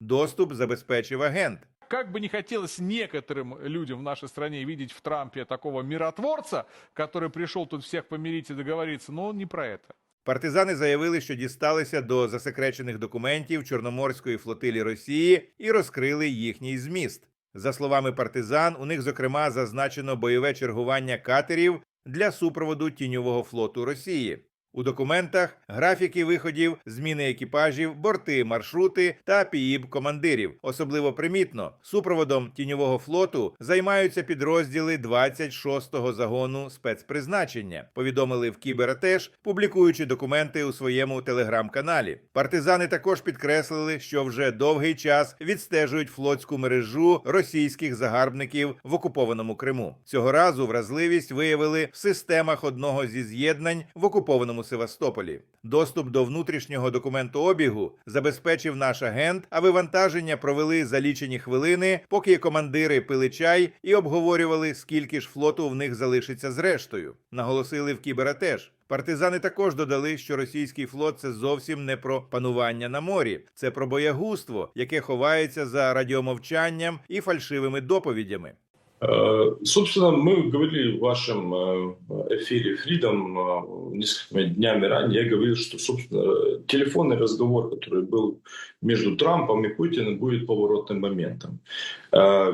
Доступ забезпечив агент. Как бы не хотелось некоторым людям в нашей стране видеть в Трампе такого миротворца, который пришел тут всех помирить и договориться, но он не про это. Партизани заявили, що дісталися до засекречених документів Чорноморської флотилі Росії і розкрили їхній зміст. За словами партизан, у них зокрема зазначено бойове чергування катерів для супроводу тіньового флоту Росії. У документах графіки виходів, зміни екіпажів, борти, маршрути та піїб командирів. Особливо примітно, супроводом тіньового флоту займаються підрозділи 26-го загону спецпризначення. Повідомили в Кібератеж, публікуючи документи у своєму телеграм-каналі. Партизани також підкреслили, що вже довгий час відстежують флотську мережу російських загарбників в окупованому Криму. Цього разу вразливість виявили в системах одного зі з'єднань в окупованому Севастополі. Доступ до внутрішнього документообігу забезпечив наш агент, а вивантаження провели за лічені хвилини, поки командири пили чай і обговорювали, скільки ж флоту в них залишиться зрештою. Наголосили в Кібератеж. Партизани також додали, що російський флот це зовсім не про панування на морі, це про боягузтво, яке ховається за радіомовчанням і фальшивими доповідями. Э, Собственно, мы говорили в вашем э, эфире Freedom э, несколькими днями ранее, я говорил, что, собственно, телефонный разговор, который был между Трампом и Путиным, будет поворотным моментом.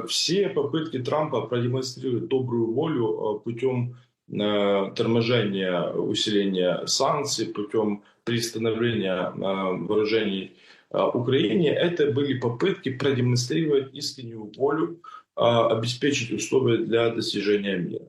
Все попытки Трампа продемонстрировать добрую волю путем торможения, усиления санкций, путем приостановления вооружений Украине, это были попытки продемонстрировать искреннюю волю обеспечить условия для достижения мира.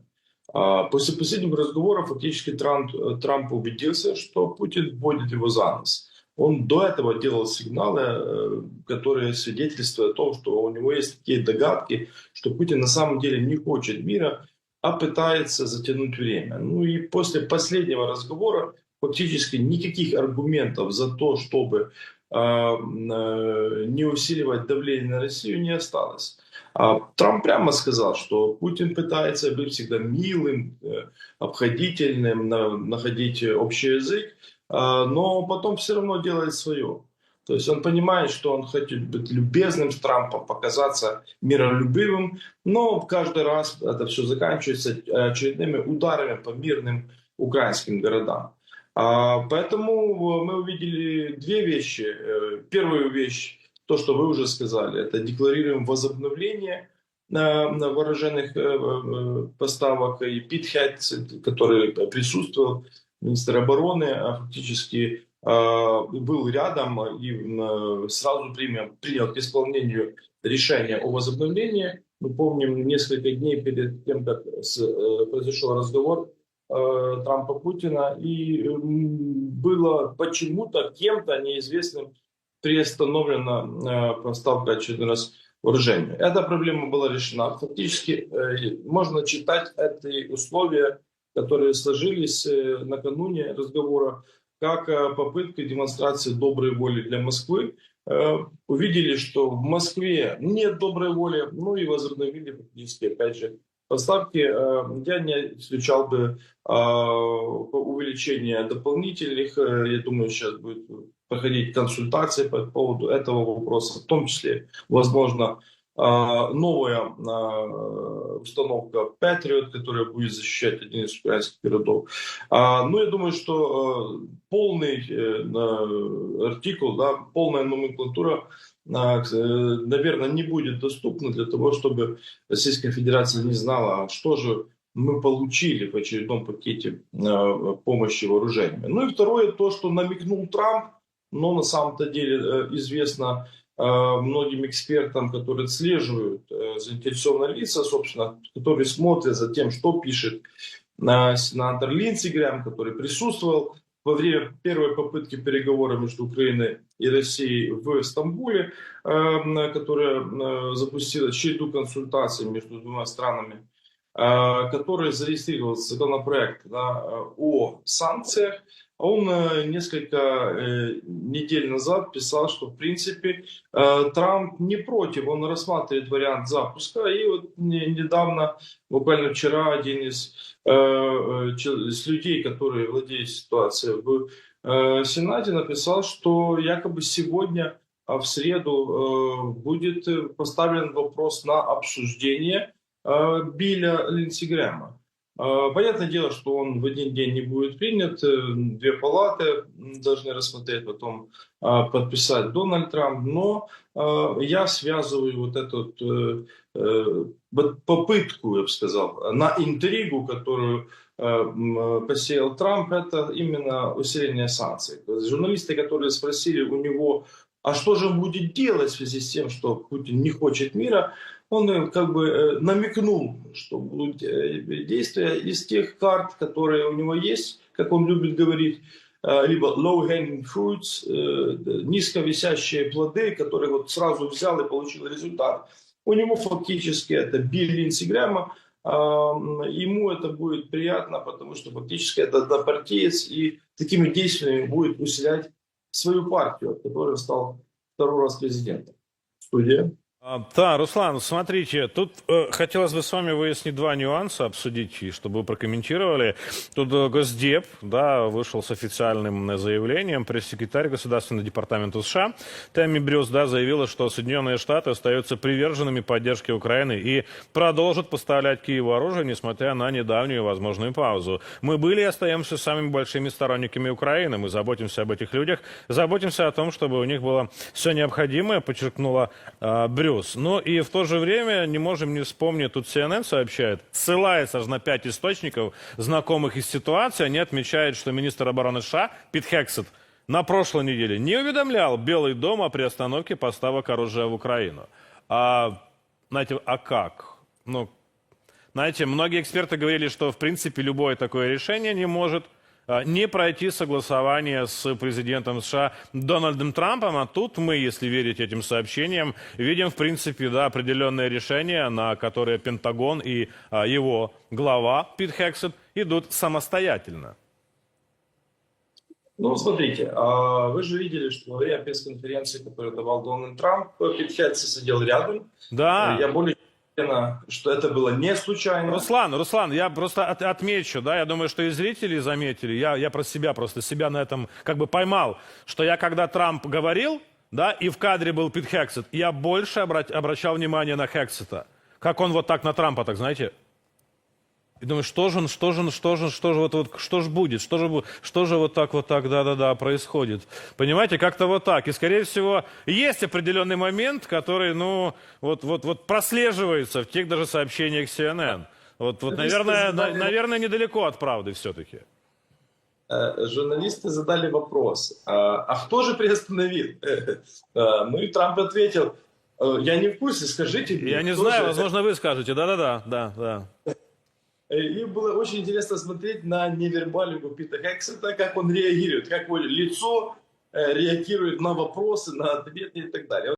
А, После последнего разговора фактически Трамп, э, Трамп убедился, что Путин вводит его за нос. Он до этого делал сигналы, э, которые свидетельствуют о том, что у него есть такие догадки, что Путин на самом деле не хочет мира, а пытается затянуть время. Ну и после последнего разговора фактически никаких аргументов за то, чтобы э, э, не усиливать давление на Россию, не осталось. А Трамп прямо сказал, что Путин пытается быть всегда милым, э, обходительным, на- находить общий язык, а, но потом все равно делает свое. То есть он понимает, что он хочет быть любезным с Трампом, показаться миролюбивым, но каждый раз это все заканчивается очередными ударами по мирным украинским городам. А, Поэтому мы увидели две вещи. Э, Первую вещь, то, что вы уже сказали, это декларируем возобновление э, на вооруженных э, поставок. И Пит Хэтс, который присутствовал, министр обороны, а фактически э, был рядом и сразу принял, принял к исполнению решение о возобновлении. Мы помним, несколько дней перед тем, как произошел разговор Трампа-Путина, и было почему-то кем-то неизвестным приостановлена э, поставка очередной раз вооружения. Эта проблема была решена. Фактически э, можно читать эти условия, которые сложились э, накануне разговора, как попытка демонстрации доброй воли для Москвы. Увидели, что в Москве нет доброй воли, ну и возобновили фактически, опять же, поставки. Я не исключал бы увеличение дополнительных. Я думаю, сейчас будет проходить консультации по поводу этого вопроса, в том числе, возможно, а, новая а, установка Patriot, которая будет защищать один из украинских городов. А, Ну, я думаю, что полный э, артикул, да, полная номенклатура, э, наверное, не будет доступна для того, чтобы Российская Федерация не знала, что же мы получили в очередном пакете помощи вооружениями. Ну и второе, то, что намекнул Трамп, но на самом-то деле э, известно э, многим экспертам, которые отслеживают э, заинтересованные лица, собственно, которые смотрят за тем, что пишет сенатор Линдси Грэм, который присутствовал во время первой попытки переговоров между Украиной и Россией в Стамбуле, которая запустила череду консультаций между двумя странами, который зарегистрировал законопроект да, о санкциях, он э, несколько э, недель назад писал, что в принципе э, Трамп не против, он рассматривает вариант запуска. И вот не- недавно, буквально вчера, один из, из людей, который владеет ситуацией в Сенате, написал, что якобы сегодня а в среду будет поставлен вопрос на обсуждение Билля Линдсигрема. Э, Понятное дело, что он в один день не будет принят. Э, Две палаты должны рассмотреть, потом э, подписать Дональд Трамп. Но э, я связываю вот эту э, э, попытку, я бы сказал, на интригу, которую посеял Трамп, это именно усиление санкций. Журналисты, которые спросили у него, а что же он будет делать в связи с тем, что Путин не хочет мира, он э, как бы э, намекнул, что будут э, действия из тех карт, которые у него есть, как он любит говорить, либо low-hanging fruits, э, низковисящие плоды, которые вот сразу взял и получил результат. У него фактически это Билл Линдси Грэма, Ам, ему это будет приятно, потому что фактически это однопартиец и такими действиями будет усилять свою партию, от которой стал второй раз президентом. Студия. А, Да, Руслан, смотрите, тут э, хотелось бы с вами выяснить два нюанса, обсудить, и чтобы вы прокомментировали. Тут э, Госдеп, да, вышел с официальным э, заявлением. Пресс-секретарь Государственного департамента США Тэмми Брюс, да, заявила, что Соединенные Штаты остаются приверженными поддержке Украины и продолжат поставлять Киеву оружие, несмотря на недавнюю возможную паузу. Мы были и остаемся самыми большими сторонниками Украины. Мы заботимся об этих людях, заботимся о том, чтобы у них было все необходимое, подчеркнула э, Брюс. Ну и в то же время не можем не вспомнить, тут CNN сообщает, ссылается же на пять источников, знакомых из ситуации, они отмечают, что министр обороны США Пит Хексет на прошлой неделе не уведомлял Белый дом о приостановке поставок оружия в Украину. А, знаете, а как? Ну, знаете, многие эксперты говорили, что в принципе любое такое решение не может не пройти согласование с президентом США Дональдом Трампом, а тут мы, если верить этим сообщениям, видим, в принципе, да, определенное решение, на которое Пентагон и а, его глава Пит Хексет идут самостоятельно. Ну, смотрите, а вы же видели, что во время пресс-конференции, которую давал Дональд Трамп, Пит Хэтси сидел рядом. Да. Я более что это было не случайно. Руслан, Руслан, я просто от- отмечу, да, я думаю, что и зрители заметили, я, я про себя просто, себя на этом как бы поймал, что я когда Трамп говорил, да, и в кадре был Пит Хексет, я больше обрат- обращал внимание на Хексета. Как он вот так на Трампа, так знаете? И думаю, что же он, что же он, что же, что же вот, вот что же будет, что же, что же вот так вот так, да-да-да, происходит. Понимаете, как-то вот так. И, скорее всего, есть определенный момент, который, ну, вот, вот, вот прослеживается в тех даже сообщениях CNN. Вот, вот наверное, на- наверное, недалеко от правды все-таки. Э, Журналисты задали вопрос, а, а кто же приостановил? Э, Ну и Трамп ответил, «Э, я не в курсе, скажите мне. Я не знаю, же?» возможно, вы скажете. Да-да-да, да, да. Э, И было очень интересно смотреть на невербалику Пита Хексета, как он реагирует, как его лицо э, реагирует на вопросы, на ответы и так далее.